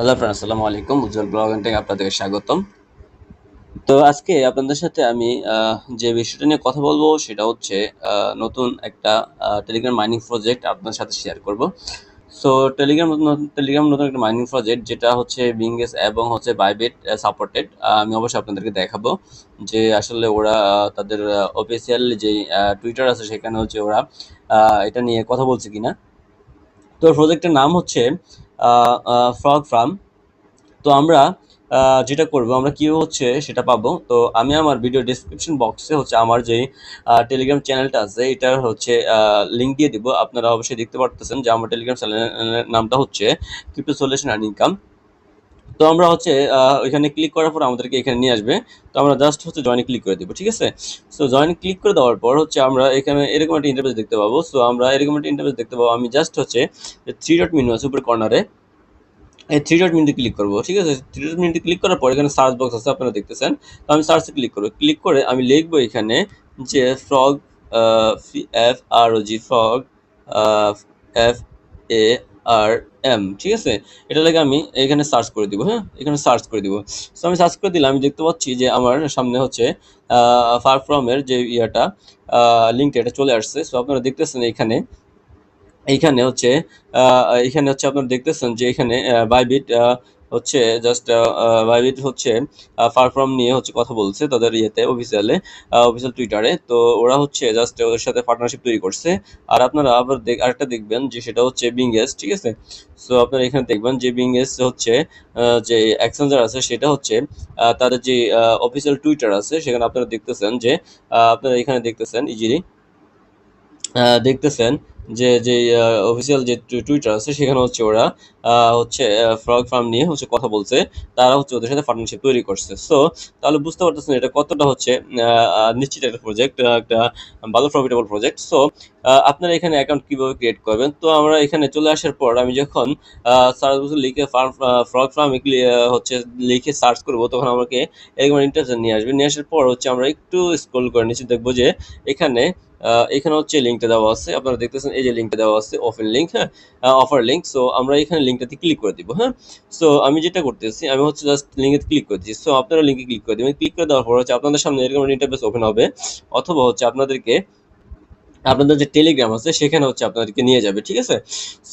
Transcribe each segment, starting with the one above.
Hello friend আসসালামু আলাইকুম। উজ্জ্বল blog and থেকে আপনাদেরকে স্বাগতম। তো আজকে আপনাদের সাথে আমি যে বিষয়টা নিয়ে কথা বলব সেটা হচ্ছে নতুন একটা টেলিগ্রাম মাইনিং প্রজেক্ট আপনাদের সাথে শেয়ার করব। সো টেলিগ্রাম টেলিগ্রাম নতুন একটা মাইনিং প্রজেক্ট যেটা হচ্ছে বিঙ্গেস এবং হচ্ছে বাইবেট সাপোর্টেড আমি অবশ্যই আপনাদেরকে দেখাবো যে আসলে ওরা তাদের অফিসিয়াল যে টুইটার আছে সেখানে হচ্ছে ওরা এটা নিয়ে কথা বলছে কিনা। তো প্রজেক্টের নাম হচ্ছে ফ্রগ ফার্ম তো আমরা যেটা করব, আমরা কী হচ্ছে সেটা পাবো। তো আমি আমার ভিডিও ডিসক্রিপশন বক্সে হচ্ছে আমার যে টেলিগ্রাম চ্যানেলটা আছে, এটার হচ্ছে লিঙ্ক দিয়ে দিব। আপনারা অবশ্যই দেখতে পারতেছেন যে আমার টেলিগ্রাম চ্যানেলের নামটা হচ্ছে ক্রিপ্টো সলিউশন অ্যান্ড ইনকাম তো আমরা হচ্ছে ওইখানে ক্লিক করার পর আমাদেরকে এখানে নিয়ে আসবে। তো আমরা জাস্ট হচ্ছে জয়েন ক্লিক করে দেবো, ঠিক আছে? সো জয়েন ক্লিক করে দেওয়ার পর হচ্ছে আমরা এখানে এরকম একটা ইন্টারফেস দেখতে পাবো। সো আমরা এরকম একটা ইন্টারফেস দেখতে পাবো। আমি জাস্ট হচ্ছে থ্রি ডট মেনু আছে উপরে কর্নারে এই থ্রি ডট মিনিটে ক্লিক করব, ঠিক আছে? থ্রি ডট মিনিটে ক্লিক করার পর এখানে সার্চ বক্স আছে, আপনারা দেখতেছেন। তো আমি সার্চে ক্লিক করব। ক্লিক করে আমি লিখব এখানে যে frog F R O G frog F A R M ঠিক আছে? এটা লাগে আমি এখানে সার্চ করে দিব হ্যাঁ? এখানে সার্চ করে দিব। সো আমি সার্চ করে দিলাম, আমি দেখতে পাচ্ছি যে আমার সামনে হচ্ছে ফার ফ্রমের যে ইয়াটা লিঙ্কটা এটা চলে আসছে। সো আপনারা দেখতেছেন এখানে এইখানে হচ্ছে এখানে হচ্ছে আপনারা দেখতেছেন যে এখানে বাইবিট হচ্ছে জাস্ট বাইবিট হচ্ছে ফারফ্রম নিয়ে হচ্ছে কথা বলছে তাদের ইয়েতে অফিসিয়ালে অফিসিয়াল টুইটারে তো ওরা হচ্ছে জাস্ট ওদের সাথে পার্টনারশিপ তৈরি করছে। আর আপনারা আবার আরেকটা দেখবেন যে সেটা হচ্ছে বিঙ্গেস ঠিক আছে? সো আপনারা এখানে দেখবেন যে বিঙ্গেস হচ্ছে যে এক্সচেঞ্জার আছে সেটা হচ্ছে তাদের যে অফিসিয়াল টুইটার আছে, সেখানে আপনারা দেখতেছেন যে আপনারা এখানে দেখতেছেন ইজিলি দেখতেছেন যে যে অফিসিয়াল যে টুইটার আছে, সেখানে হচ্ছে ওরা হচ্ছে ফ্রগ ফার্ম নিয়ে হচ্ছে কথা বলছে। তারা হচ্ছে ওদের সাথে পার্টনারশিপ তৈরি করছে। সো তাহলে বুঝতে পারতেছেন এটা কতটা হচ্ছে নিশ্চিত একটা প্রজেক্ট একটা ভালো প্রফিটেবল প্রজেক্ট সো আপনারা এখানে অ্যাকাউন্ট কীভাবে ক্রিয়েট করবেন? তো আমরা এখানে চলে আসার পর আমি যখন সার্চ বক্সে লিখে ফার্ম ফ্রগ ফার্ম হচ্ছে লিখে সার্চ করব, তখন আমাকে এরকম ইন্টারেস্ট নিয়ে আসবে। নিয়ে আসার পর হচ্ছে আমরা একটু স্ক্রল করে নিচ্ছি দেখব যে, এখানে এখানে হচ্ছে লিঙ্কটা দেওয়া আছে। আপনারা দেখতেছেন এই যে লিঙ্কটা দেওয়া আছে অফেন লিঙ্ক হ্যাঁ অফার লিঙ্ক সো আমরা এখানে লিঙ্কটাতে ক্লিক করে দিব হ্যাঁ। সো আমি যেটা করতেছি, আমি হচ্ছে জাস্ট লিঙ্কে ক্লিক করে দিচ্ছি। সো আপনারা লিঙ্কে ক্লিক করে দিবেন। ক্লিক করে দেওয়ার পর হচ্ছে আপনাদের সামনে এরকম ইন্টারফেস ওপেন হবে, অথবা হচ্ছে আপনাদেরকে আপনাদের যে টেলিগ্রাম আছে সেখানে হচ্ছে আপনাদেরকে নিয়ে যাবে ঠিক আছে?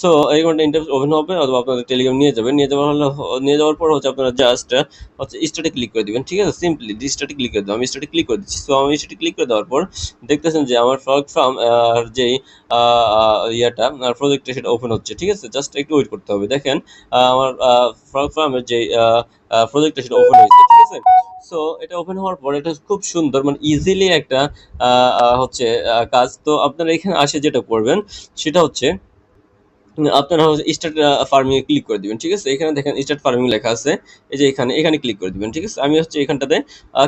সো এই ঘণ্টা ইন্টারভিউ ওপেন হবে অথবা আপনাদের টেলিগ্রাম নিয়ে যাবে নিয়ে যাওয়ার হলে নিয়ে যাওয়ার পর হচ্ছে আপনারা জাস্ট হচ্ছে স্টার্টে ক্লিক করে দিবেন ঠিক আছে? সিম্পলি স্টার্টে ক্লিক করে দেবো আমি স্টার্টে ক্লিক করে দিচ্ছি। সো আমি স্টার্টে ক্লিক করে দেওয়ার পর দেখতেছেন যে আমার ফ্রগ ফার্ম যেই আহ, আহ, ইয়াটা প্রজেক্টটা সেটা ওপেন হচ্ছে ঠিক আছে? জাস্ট একটু ওয়েট করতে হবে। দেখেন আমার ফ্রগ ফার্মের যে প্রজেক্টটা সেটা ওপেন হয়েছে আছে? সো এটা ওপেন হওয়ার পর এটা খুব সুন্দর মানে ইজিলি একটা হচ্ছে কাজ। তো আপনারা এখানে আসে যেটা করবেন সেটা হচ্ছে আপনারা হচ্ছে স্টার্ট ফার্মিং এ ক্লিক করে দিবেন ঠিক আছে? এখানে দেখেন স্টার্ট ফার্মিং লেখা আছে। এই যে এখানে এখানে ক্লিক করে দিবেন ঠিক আছে? আমি হচ্ছে এখানটাতে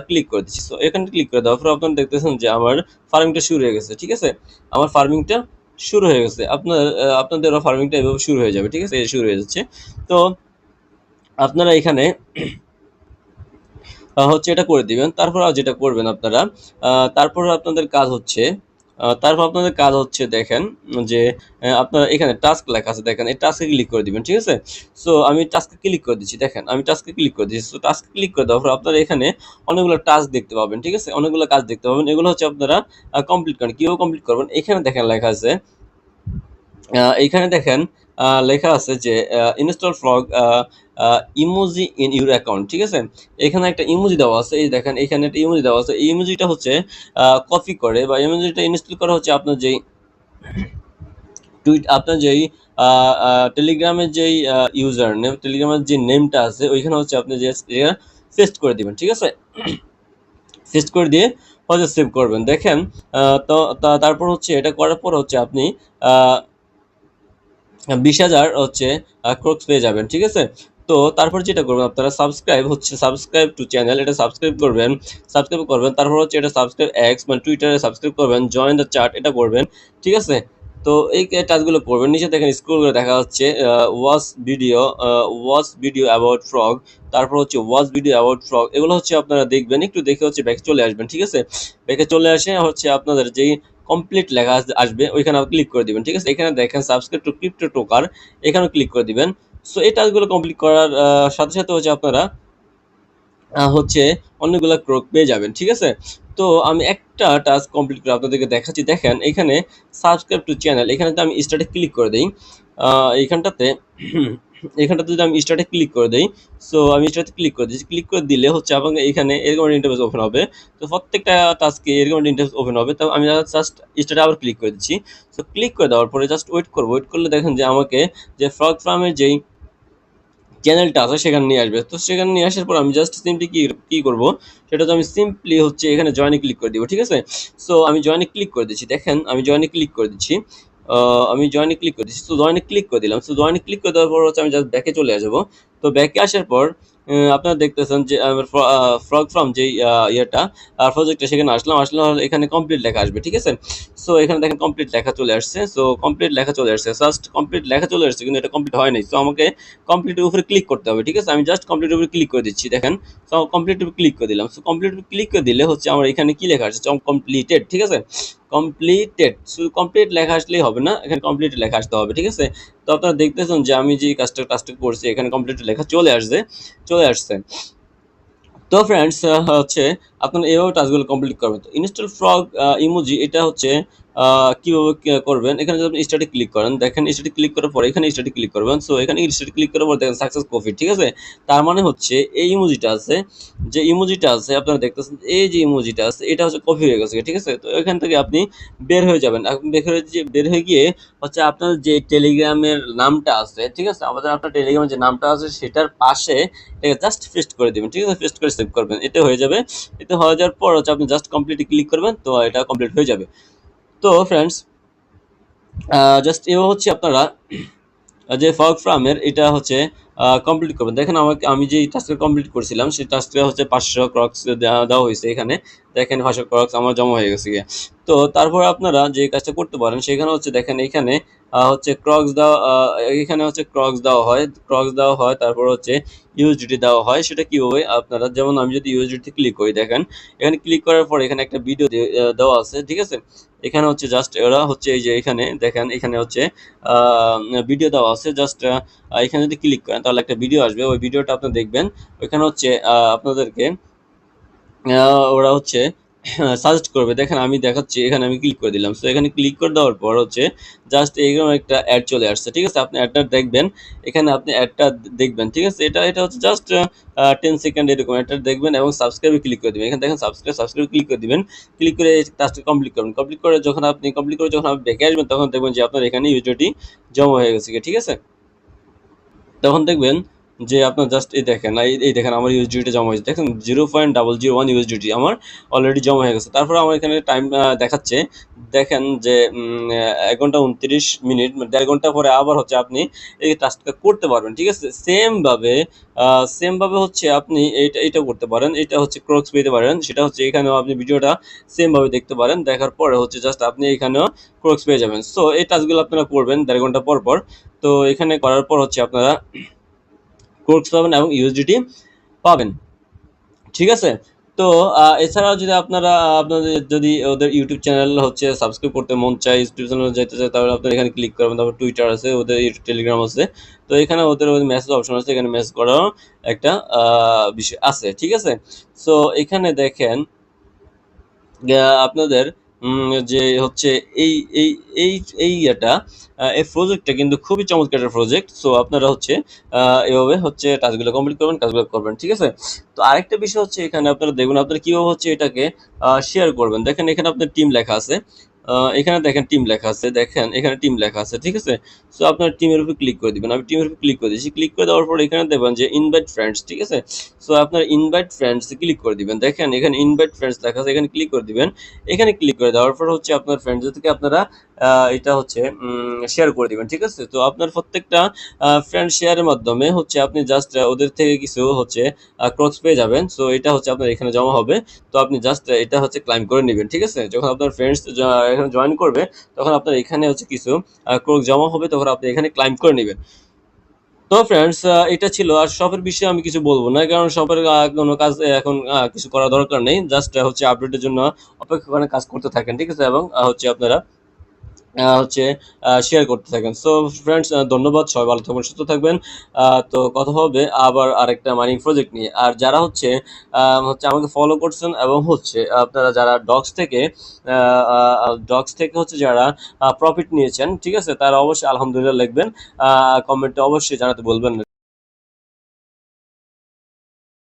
ক্লিক করে দিচ্ছি। সো এখানে ক্লিক করে দেওয়ার পর আপনারা দেখতেছেন যে আমার ফার্মিংটা শুরু হয়ে গেছে ঠিক আছে? আমার ফার্মিংটা শুরু হয়ে গেছে। আপনার আহ, আপনাদের ফার্মিংটা এভাবে শুরু হয়ে যাবে ঠিক আছে? শুরু হয়ে যাচ্ছে। তো আপনারা এখানে হচ্ছে এটা করে দিবেন। তারপর যেটা করবেন আপনারা তারপর আপনাদের কাজ হচ্ছে তারপর আপনাদের কাজ হচ্ছে দেখেন যে আপনার এখানে টাস্ক লেখা আছে, দেখেন এই টাস্কে ক্লিক করে দিবেন, ঠিক আছে? সো আমি টাস্কে ক্লিক করে দিচ্ছি, দেখেন, আমি টাস্কে ক্লিক করে দিচ্ছি। সো টাস্কে ক্লিক করে দেওয়ার পর আপনারা এখানে অনেকগুলো টাস্ক দেখতে পাবেন, ঠিক আছে? অনেকগুলো কাজ দেখতে পাবেন। এগুলো হচ্ছে আপনারা কমপ্লিট করেন। কীভাবে কমপ্লিট করবেন? এখানে দেখেন লেখা আছে এইখানে দেখেন লেখা আছে যে install frog emoji in your account ঠিক আছে? এখানে একটা ইমোজি দেওয়া আছে, এই দেখেন, এখানে একটা ইমোজি দেওয়া আছে। এই ইমোজিটা হচ্ছে কপি করে বা ইমোজিটা ইনস্টল করা হচ্ছে আপনার যেই টুইট আপনার যেই টেলিগ্রামের যেই ইউজার নেম টেলিগ্রামের যে নেমটা আছে, ওইখানে হচ্ছে আপনি যে পেস্ট করে দিবেন, ঠিক আছে? পেস্ট করে দিয়ে হচ্ছে সেভ করবেন। দেখেন তো তারপর হচ্ছে এটা করার পর হচ্ছে আপনি বিশ হাজার হচ্ছে ক্রোক্স পেয়ে যাবেন, ঠিক আছে? তো তারপর যেটা করবেন, আপনারা সাবস্ক্রাইব হচ্ছে সাবস্ক্রাইব টু চ্যানেল এটা সাবস্ক্রাইব করবেন সাবস্ক্রাইব করবেন, তারপর হচ্ছে এটা সাবস্ক্রাইব এক্স মানে টুইটারে সাবস্ক্রাইব করবেন জয়েন দ্য চার্ট এটা করবেন, ঠিক আছে? তো এই কাজগুলো করবেন, নিচে দেখেন স্ক্রল করে দেখা যাচ্ছে watch video watch video about frog তারপর হচ্ছে ওয়াচ ভিডিও অ্যাবাউট ফ্রগ এগুলো হচ্ছে আপনারা দেখবেন, একটু দেখে হচ্ছে ব্যাক চলে আসবেন, ঠিক আছে? ব্যাকে চলে আসে হচ্ছে আপনাদের যেই কমপ্লিট লেখা আস- আসবে, ওইখানে ক্লিক করে দিবেন, ঠিক আছে? এখানে দেখেন সাবস্ক্রাইব টু ক্রিপ্টো টোকার এখানে ক্লিক করে দিবেন সো এই টাস্কগুলো কমপ্লিট করার সাথে সাথে হচ্ছে আপনারা হচ্ছে অনেকগুলো ক্রোক পেয়ে যাবেন ঠিক আছে? তো আমি একটা টাস্ক কমপ্লিট করে আপনাদেরকে দেখাচ্ছি। দেখেন এখানে সাবস্ক্রাইব টু চ্যানেল এখানেতে আমি স্টার্টে ক্লিক করে দিই। আহ, এইখানটাতে এখানটাতে যদি আমি স্টার্টে ক্লিক করে দিই সো আমি স্টার্টে ক্লিক করে দিচ্ছি ক্লিক করে দিলে হচ্ছে আমাকে এখানে এরকম ইন্টারফেস ওপেন হবে। তো প্রত্যেকটা টাস্কে এরকম ইন্টারফেস ওপেন হবে। তো আমি জাস্ট স্টার্টে আবার ক্লিক করে দিচ্ছি। সো ক্লিক করে দেওয়ার পরে জাস্ট ওয়েট করব। ওয়েট করলে দেখেন যে আমাকে যে ফ্রগ ফার্মের যেই চ্যানেলটা আছে, সেখানে নিয়ে আসবে। তো সেখানে নিয়ে আসার পর আমি জাস্ট সিম্পলি কি, কী করব? সেটা তো আমি সিম্পলি হচ্ছে এখানে জয়েনে ক্লিক করে দিব, ঠিক আছে? সো আমি জয়েনে ক্লিক করে দিচ্ছি, দেখেন, আমি জয়েনে ক্লিক করে দিচ্ছি। আমি জয়েনে ক্লিক করে দিচ্ছি। তো জয়েনে ক্লিক করে দিলাম। সো জয়েনে ক্লিক করে দেওয়ার পর হচ্ছে আমি জাস্ট ব্যাকে চলে আসব। তো ব্যাকে আসার পর আপনারা দেখতেছেন যে ফ্রগ ফ্রম যে ইয়েটা, আর প্রজেক্টটা সেখানে আসলাম, আসলে এখানে কমপ্লিট লেখা আসবে, ঠিক আছে? সো এখানে দেখেন কমপ্লিট লেখা চলে আসছে। সো কমপ্লিট লেখা চলে আসছে। জাস্ট কমপ্লিট লেখা চলে আসছে, কিন্তু এটা কমপ্লিট হয় নাই। সো আমাকে কমপ্লিটের উপরে ক্লিক করতে হবে, ঠিক আছে? আমি জাস্ট কমপ্লিটের উপরে ক্লিক করে দিচ্ছি, দেখেন। সো কমপ্লিট উপরে ক্লিক করে দিলাম। সো কমপ্লিট ক্লিক করে দিলে হচ্ছে আমার এখানে কি লেখা আসছে? কমপ্লিটেড ঠিক আছে? কমপ্লিটেড শুধু কমপ্লিট লেখা আসলেই হবে না, এখানে কমপ্লিট লেখা আসতে হবে, ঠিক আছে? তো আপনারা দেখতেছেন যে আমি যে কাজটা কাজটা করছি, এখানে কমপ্লিট লেখা চলে আসছে চলে আসছে। তো ফ্রেন্ডস হচ্ছে আপনারা এভাবে টাস্কগুলো কমপ্লিট করবেন। তো ইনস্টল ফ্রগ ইমোজি এটা হচ্ছে কীভাবে করবেন? এখানে যদি আপনি স্টার্টে ক্লিক করেন, দেখেন স্টার্টে ক্লিক করার পর এখানে স্টার্টে ক্লিক করবেন। সো এখানে স্টার্টে ক্লিক করার পর দেখেন সাকসেস কফি ঠিক আছে? তার মানে হচ্ছে এই ইমোজিটা আছে, যে ইমোজিটা আছে, আপনারা দেখতেছেন, এই যে ইমোজিটা আছে, এটা হচ্ছে কপি হয়ে গেছে, ঠিক আছে? তো এখান থেকে আপনি বের হয়ে যাবেন। বের হয়ে বের হয়ে গিয়ে হচ্ছে আপনার যে টেলিগ্রামের নামটা আছে, ঠিক আছে? আমাদের আপনার টেলিগ্রামের যে নামটা আছে, সেটার পাশে এটাকে জাস্ট পেস্ট করে দিবেন, ঠিক আছে? পেস্ট করে সেভ করবেন। এটা হয়ে যাবে। এটা হয়ে যাওয়ার পর হচ্ছে আপনি জাস্ট কমপ্লিটে ক্লিক করবেন, তো এটা কমপ্লিট হয়ে যাবে। তো ফ্রেন্ডস জাস্ট এভাবে হচ্ছে আপনারা যে ফগ ফ্রামের এটা হচ্ছে কমপ্লিট করবেন। দেখেন আমাকে, আমি যে টাস্কটা কমপ্লিট করছিলাম, সেই টাস্কটা হচ্ছে পাঁচশো ক্রক্স দেওয়া হয়েছে এখানে। দেখেন পাঁচশো ক্রক্স আমার জমা হয়ে গেছে গিয়ে। তো তারপর আপনারা যে কাজটা করতে পারেন, সেখানে হচ্ছে দেখেন এখানে হচ্ছে ক্রক্স দেওয়া এখানে হচ্ছে ক্রক্স দেওয়া হয় ক্রক্স দেওয়া হয়, তারপর হচ্ছে ইউএসডিটি দেওয়া হয়। সেটা কীভাবে? আপনারা যেমন আমি যদি ইউএসডিটি ক্লিক করি, দেখেন, এখানে ক্লিক করার পর এখানে একটা ভিডিও দেওয়া আছে, ঠিক আছে? এখানে হচ্ছে জাস্ট এরা হচ্ছে এই যে এখানে, দেখেন, এখানে হচ্ছে ভিডিও দেওয়া আছে জাস্ট এখানে যদি ক্লিক করেন তাহলে একটা ভিডিও আসবে, ওই ভিডিওটা আপনি দেখবেন। ওইখানে হচ্ছে আপনাদেরকে ওরা হচ্ছে সাজেস্ট করবে। দেখেন, আমি দেখাচ্ছি, এখানে আমি ক্লিক করে দিলাম। সো এখানে ক্লিক করে দেওয়ার পর হচ্ছে জাস্ট এইরকম একটা অ্যাড চলে আসছে, ঠিক আছে? আপনি অ্যাডটা দেখবেন, এখানে আপনি অ্যাডটা দেখবেন, ঠিক আছে? এটা এটা হচ্ছে জাস্ট টেন সেকেন্ড এরকম একটা দেখবেন এবং সাবস্ক্রাইবে ক্লিক করে দেবেন। এখানে দেখেন সাবস্ক্রাইব সাবস্ক্রাইব ক্লিক করে দিবেন। ক্লিক করে টাস্কটা কমপ্লিট করবেন কমপ্লিট করে যখন আপনি কমপ্লিট করে যখন আপনি দেখে আসবেন, তখন দেখবেন যে আপনার এখানে ইউজটি জমা হয়ে গেছে, ঠিক আছে? তখন দেখবেন যে আপনার জাস্ট এই দেখেন এই দেখেন আমার ইউএসডিটি জমা হয়েছে। দেখেন zero point double zero one USDT আমার অলরেডি জমা হয়ে গেছে। তারপর আমার এখানে টাইম দেখাচ্ছে, দেখেন যে এক ঘণ্টা উনত্রিশ মিনিট মানে দেড় ঘণ্টা পরে আবার হচ্ছে আপনি এই টাস্কটা করতে পারবেন, ঠিক আছে? সেমভাবে সেমভাবে হচ্ছে আপনি এইটা এটা করতে পারেন। এটা হচ্ছে ক্রক্স পেতে পারেন, সেটা হচ্ছে এখানেও আপনি ভিডিওটা সেমভাবে দেখতে পারেন। দেখার পরে হচ্ছে জাস্ট আপনি এখানেও ক্রক্স পেয়ে যাবেন। সো এই টাস্কগুলো আপনারা করবেন দেড় ঘণ্টা পর পর। তো, এখানে করার পর হচ্ছে আপনারা কোর্স পাবেন এবং ইউএসডিটি পাবেন। ঠিক আছে? তো এছাড়াও যদি আপনারা, আপনাদের যদি ওদের ইউটিউব চ্যানেল হচ্ছে সাবস্ক্রাইব করতে মন চায় ইউটিউব চ্যানেল যেতে চায়, তাহলে আপনারা এখানে ক্লিক করবেন। তারপর টুইটার আছে, ওদের টেলিগ্রাম আছে। তো এখানে ওদের মেসেজ অপশন আছে, এখানে মেসেজ করার একটা বিষয় আছে। ঠিক আছে? সো এখানে দেখেন আপনাদের যে হচ্ছে এই এই এই এই এটা এই প্রজেক্টটা কিন্তু খুবই চমৎকার একটা প্রজেক্ট সো আপনারা হচ্ছে এভাবে হচ্ছে টাস্কগুলো কমপ্লিট করবেন, কাজগুলো করবেন, ঠিক আছে? তো আরেকটা বিষয় হচ্ছে এখানে আপনারা দেখুন, আপনারা কীভাবে হচ্ছে এটাকে শেয়ার করবেন। দেখেন এখানে আপনার টিম লেখা আছে। এখানে দেখেন টিম লেখা আছে, দেখেন, এখানে টিম লেখা আছে, ঠিক আছে? সো আপনার টিমের উপর ক্লিক করে দিবেন। আমি টিমের উপর ক্লিক করে দিয়েছি। ক্লিক করে দেওয়ার পর এখানে দেবেন যে ইনভাইট ফ্রেন্ডস ঠিক আছে? সো আপনার ইনভাইট ফ্রেন্ডস ক্লিক করে দিবেন। দেখেন, এখানে ইনভাইট ফ্রেন্ডস লেখা আছে, এখানে ক্লিক করে দিবেন। এখানে ক্লিক করে দেওয়ার পর হচ্ছে আপনার ফ্রেন্ডস থেকে আপনারা এটা হচ্ছে শেয়ার করে দিবেন, ঠিক আছে? তো আপনার প্রত্যেকটা ফ্রেন্ড শেয়ারের মাধ্যমে হচ্ছে আপনি জাস্ট ওদের থেকে কিছু হচ্ছে ক্রস পেয়ে যাবেন। সো এটা হচ্ছে আপনার এখানে জমা হবে। তো আপনি জাস্ট এটা হচ্ছে ক্লাইম করে নেবেন, ঠিক আছে? যখন আপনার ফ্রেন্ডস এখানে জয়েন করবে, তখন আপনার এখানে হচ্ছে কিছু ক্রস জমা হবে, তখন আপনি এখানে ক্লাইম করে নেবেন। তো ফ্রেন্ডস এটা ছিল। আর শপের বিষয়ে আমি কিছু বলব না, কারণ শপের কোনো কাজ এখন কিছু করার দরকার নেই। জাস্ট হচ্ছে আপডেটের জন্য অপেক্ষা করে কাজ করতে থাকেন, ঠিক আছে? এবং হচ্ছে আপনারা হচ্ছে শেয়ার করতে থাকেন। সো ফ্রেন্ডস ধন্যবাদ, সবাই ভালো থাকবেন, সুস্থ থাকবেন। তো কথা হবে আবার আরেকটা মাইনিং প্রজেক্ট নিয়ে। আর যারা হচ্ছে হচ্ছে আমাকে ফলো করছেন এবং হচ্ছে, আপনারা যারা ডগস থেকে ডগস থেকে হচ্ছে যারা প্রফিট নিয়েছেন, ঠিক আছে? তারা অবশ্যই আলহামদুলিল্লাহ লিখবেন। কমেন্টে অবশ্যই জানাতে বলবেন।